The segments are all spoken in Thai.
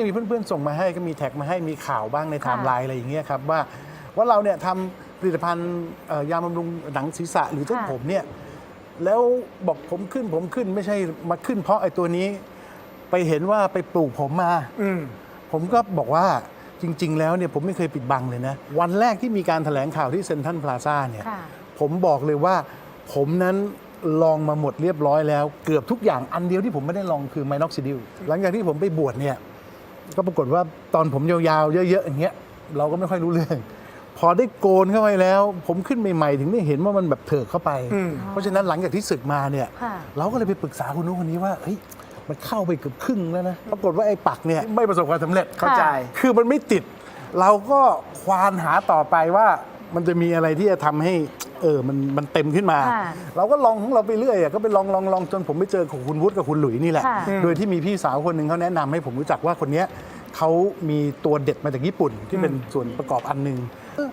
จะมีเพื่อนๆส่งมาให้ก็มีแท็กมาให้มีข่าวบ้างในไทม์ไลน์อะไรอย่างเงี้ยครับว่าว่าเราเนี่ยทำผลิตภัณฑ์เอ่อยาบำรุงหนังศีรษะหรือเส้นค่ะผมเนี่ยแล้วบอกผมขึ้นผมขึ้นไม่ใช่มาขึ้น เพราะไอ้ตัวนี้ไปเห็นว่าไปปลูกผมมาอืมผมก็บอกว่าจริง ๆ แล้วเนี่ยผมไม่เคยปิดบังเลยนะ วันแรกที่มีการแถลงข่าวที่เซ็นทรัลพลาซ่าเนี่ยค่ะผมบอกเลยว่าผมนั้นลองมาหมดเรียบร้อยแล้ว เกือบทุกอย่างอันเดียวที่ผมไม่ได้ลองคือไมนอกซิดิลหลังจากที่ผมไปบวชเนี่ย ก็ปรากฏว่าตอนผมยาวๆ เยอะๆอย่างเงี้ยเราก็ไม่ค่อยรู้เรื่อง พอได้โกนเข้าไปแล้ว ผมขึ้นใหม่ๆ ถึงได้เห็นว่ามันแบบเถิกเข้าไปอืมเพราะฉะนั้นหลังจากที่ศึกมาเนี่ย ค่ะ เราก็เลยไปปรึกษาคนนู้นคนนี้ว่าเฮ้ยมันเข้าไปเกือบครึ่งแล้วนะปรากฏว่าไอ้ปักเนี่ยไม่ประสบความสำเร็จ เข้าใจ คือมันไม่ติด เราก็ควานหาต่อไปว่ามันจะมีอะไรที่จะทำให้ เออมันมันเต็มขึ้นมา ค่ะเราก็ลองของเราไปเรื่อยอะก็ไปลองลองลองจนผมไปเจอของคุณวุฒิกับคุณหลุยนี่แหละ ค่ะโดยที่มีพี่สาวคนหนึ่งเขาแนะนำให้ผมรู้จักว่าคนเนี้ยเขามีตัวเด็ดมาจากญี่ปุ่นที่เป็นส่วนประกอบอันหนึ่งเออ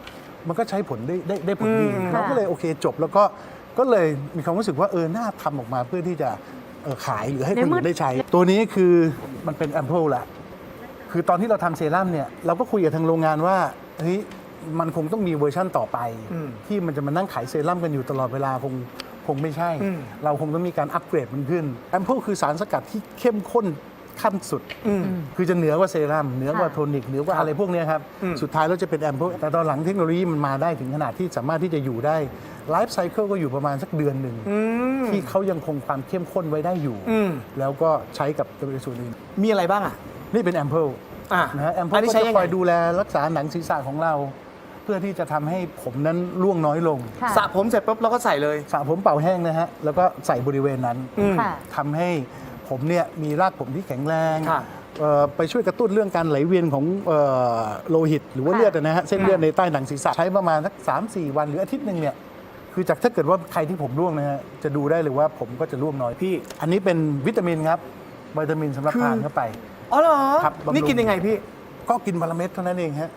มันก็ใช้ผลได้ได้ได้ผลดีอืม เราก็เลยโอเคจบแล้วก็ก็เลยมีความรู้สึกว่าเออน่าทำออกมาเพื่อที่จะเออขายหรือให้คนในเมื่อื่อนได้ใช้ ตัวนี้คือมันเป็นแอม l e ละ คือตอนที่เราทำเซรั่มเนี่ยเราก็คุยกับทางโรงงานว่าเฮ้ย มันคงต้องมีเวอร์ชั่นต่อไปอืมที่มันจะมานั่งขายเซรั่มกันอยู่ตลอดเวลาคงคงไม่ใช่อืมเราคงต้องมีการอัปเกรดมันขึ้นแอม l e คือสารสกัดที่เข้มข้นขั้นสุดอืมคือจะเหนือกว่าเซรั่มเหนือกว่าค่ะโทนิกเหนือกว่าอะไรพวกเนี้ยครับอืมสุดท้ายแล้วจะเป็นแอม l e แต่ตอนหลังเทคโนโลยีมันมาได้ถึงขนาดที่สามารถที่จะอยู่ได้ไลฟ์ไซเคิลก็อยู่ประมาณสักเดือนหนึ่งอืมที่เขายังคงความเข้มข้นไว้ได้อยู่อืมแล้วก็ใช้กับตัวส่วนอื่นมีอะไรบ้างอะ นี่เป็นแอม l e อะนะฮะแอมอันเพินี้ก็ใช้จะยังคไงอยดูแลรักษาหนังศีรษะของเราเพื่อที่จะทำให้ผมนั้นร่วงน้อยลงค่ะ สระผมเสร็จปุ๊บเราก็ใส่เลย สระผมเป่าแห้งนะฮะแล้วก็ใส่บริเวณนั้นอืม ค่ะ ทำให้ผมเนี่ยมีรากผมที่แข็งแรงค่ะ เอ่อไปช่วยกระตุ้นเรื่องการไหลเวียนของเอ่อโลหิต หรือว่าค่ะ เลือดนะฮะเส้นเลือดในใต้หนังศีรษะใช้ประมาณสักสามสี่วันหรืออาทิตย์หนึ่งเนี่ยคือจากถ้าเกิดว่าใครที่ผมร่วงนะฮะจะดูได้เลยว่าผมก็จะร่วงน้อยพี่ อันนี้เป็นวิตามินครับวิตามินสำหรับคือทานเข้าไป อ๋อเหรอ ครับบำรุง นี่กินยังไงพี่ ก็กินวันละเม็ดเท่านั้นเองฮะ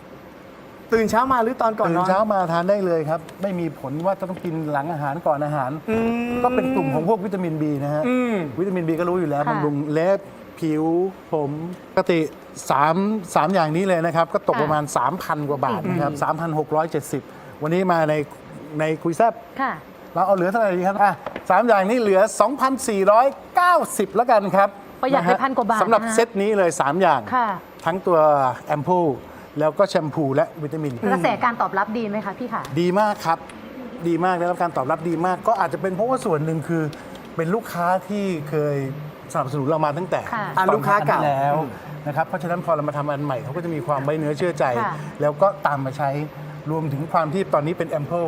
ตื่นเช้ามาหรือตอนก่อนตื่นนอน เช้ามาทานได้เลยครับ ไม่มีผลว่าจะต้องกินหลังอาหารก่อนอาหารอืมก็เป็นกลุ่มของพวกวิตามิน B นะฮะ อืม วิตามิน B ก็รู้อยู่แล้วค่ะ บำรุงเล็บผิว ผมปกติ3 3อย่างนี้เลยนะครับ ก็ตกค่ะประมาณ 3,000 กว่าบาทนะครับ3,670 วันนี้มาในในคุยแซบ ค่ะ เราเอาเหลือเท่าไหร่ดีครับ อะสามอย่างนี้เหลือ 2,490 แล้วกันครับประหยัดไปฮพันกว่าบาทสำหรับนะคะเซตนี้เลย 3 อย่าง ค่ะทั้งตัวแอม l e แล้วก็แชมพูและวิตามิน กระแสการตอบรับดีไหมคะพี่ค่ะ ดีมากครับ ดีมากได้รับการตอบรับดีมาก ก็อาจจะเป็นเพราะว่าส่วนหนึ่งคือเป็นลูกค้าที่เคยสนับสนุนเรามาตั้งแต่ค่ะตอะอนลูกค้าเก่า ทำอันที่แล้วนะครับเพราะฉะนั้นพอเรามาทำอันใหม่เขาก็จะมีความไว้เนื้อเชื่อใจ ค่ะ แล้วก็ตามมาใช้รวมถึงความที่ตอนนี้เป็นแอมเพิล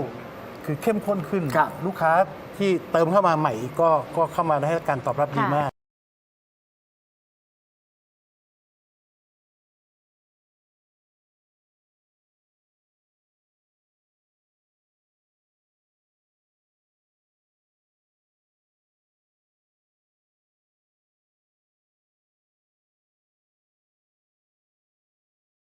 คือเข้มข้นขึ้น ครับ ลูกค้าที่เติมเข้ามาใหม่ก็ก็เข้ามาได้การตอบรับดีค่ะมาก